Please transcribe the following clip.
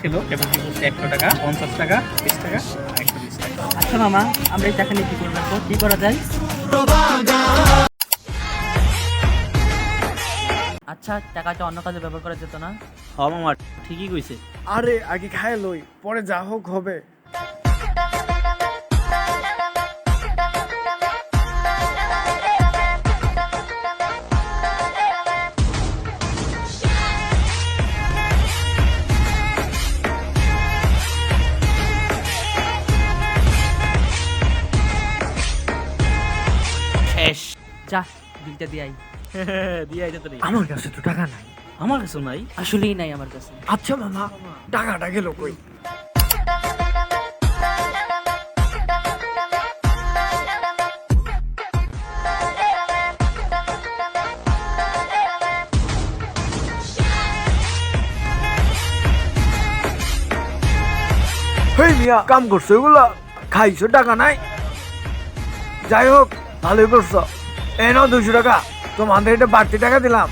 ছিল এবং কি বলছে একশো টাকা পঞ্চাশ টাকা বিশ টাকা একশো বিশ টাকা। আচ্ছা মামা আমরা এই টাকা নিয়ে কি করব রাখব কি করা যায়? আচ্ছা টাকাটা অন্য কাজে ব্যবহার করা যেত না। হ মামা ঠিকই কইছে। আরে আগে খায় লই পরে যা হোক হবে। শেষ যা বিলটা দিয়াই। দিয়ে আইতে তো আমার কাছে তো টাকা নাই। আমার কাছে নাই? আসলেই নাই আমার কাছে। আচ্ছা মামা টাকাটা গেল কই? হেই মিয়া কাম করছ এগুলা? খাইছো টাকা নাই? যাই হোক ভালোই করছ। নাও দুশো টাকা। তোমাদের এটা বাড়তি টাকা দিলাম।